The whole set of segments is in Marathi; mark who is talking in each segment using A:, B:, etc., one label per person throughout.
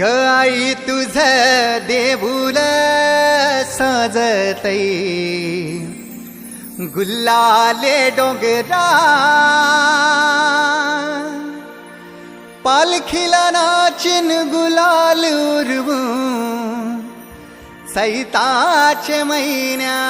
A: ग तुझ देऊल साजतई. गुल्लाले डोंगरा. पालखीला नाचिन गुलाल उरवू. सैताचे महिन्या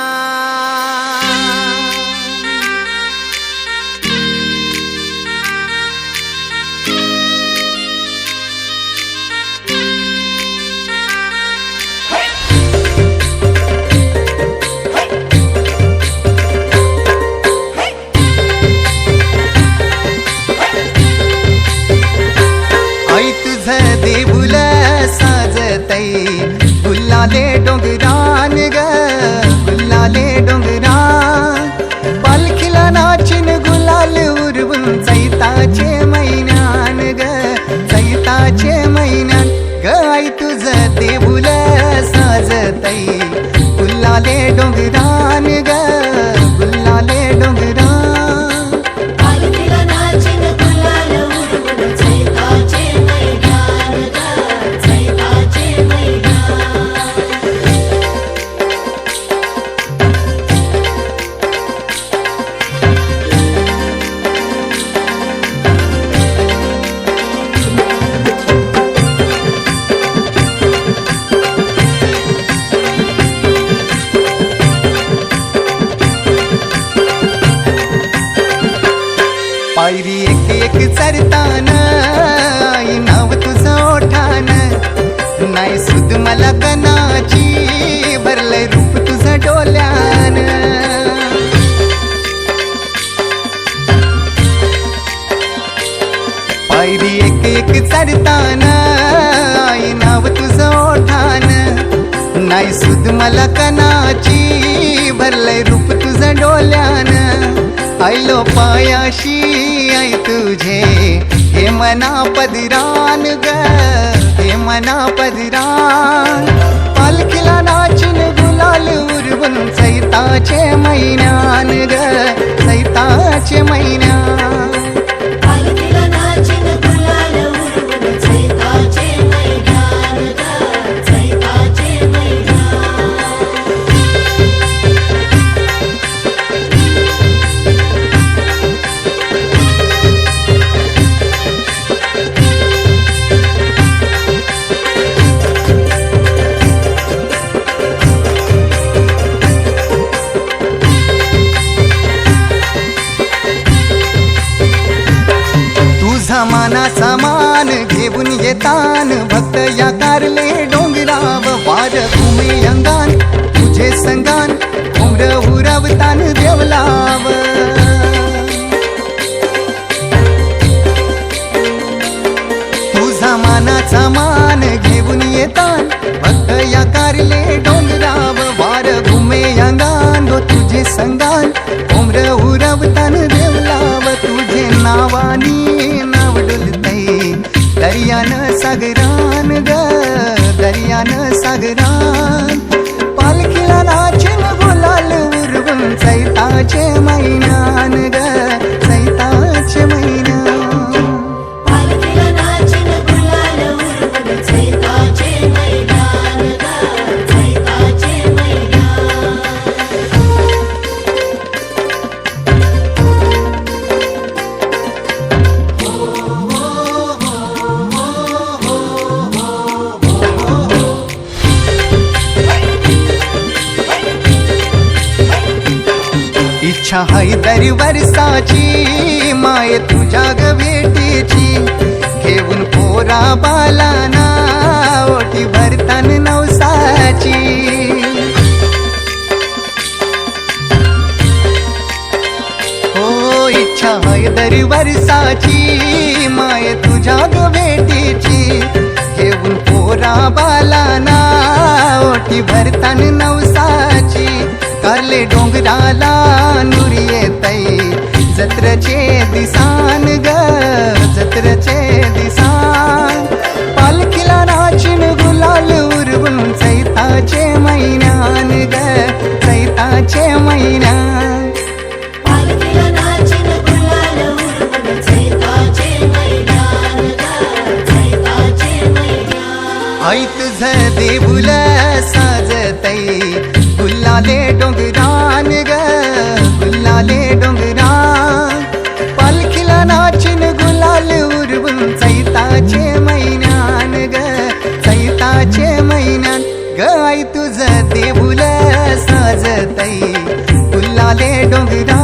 A: साजतई गुल्लाले डोंगरान ग एक चरतान आई नाव तुझं ओठान. नाही सुद मला कनाची भरलंय रूप तुझं डोल्यान. पायरी एक एक चरतान आई नाव तुझं ओठान. नाही सुद मला कनाची भरलंय रूप तुझं डोल्यान. आयलो पायाशी आई तुझे. हे मना पदिरान ग हे मना पदिरान. पालखीला नाचिन गुलाल उरवून सैताचे मैनान ग सैताचे मैना मना सामान घेऊन येतान. भक्त या कारले डोंगराव वार तुम्ही अंगान तुझे संगान उमर उरवतान देवलाव. तुझा मानाचा मान घेऊन येतान. भक्त या कारले दर्यान सागरान ग दर्यान सागरान. पालखीला नाचिन गुलाल उरवून चैताचे मैनान ग. इच्छा हाय दरी वर्षाची माय तुझ्या ग भेटीची घेऊन पोरा बालाना ओटी भरतान नवसाची. हो इच्छा हाय दरी वर्षाची माय तुझ्या ग भेटीची घेऊन पोरा बालाना ओटी भरतान नवसाची. चढले डोंगराला नुरी येतै जत्रचे दिसान ग जत्रचे दिसान. पालखीला नाचिन गुलाल उरवून चैताचे मैनान ग चैताचे मैना ऐत झ देबुल साजतै गुल्लाले डोंगरान ग गुल्लाले डोंगरा.
B: पालखीला नाचिन गुलाल उरवून चैताचे महिन्यान ग सैताचे महिन्यान
A: ग आई तुझं ते बुल साजतई गुल्लाले डोंगरा.